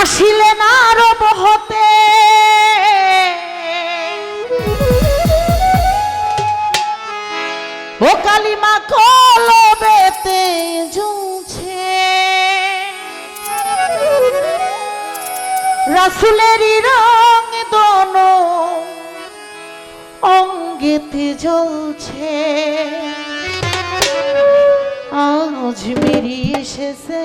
আসিলেন আরব হতে ও কালিমা কলবেতে জুছে রাসুলেরই রং দোনো অঙ্গেতে জ্বলছে। আজ মেরি এসেছে।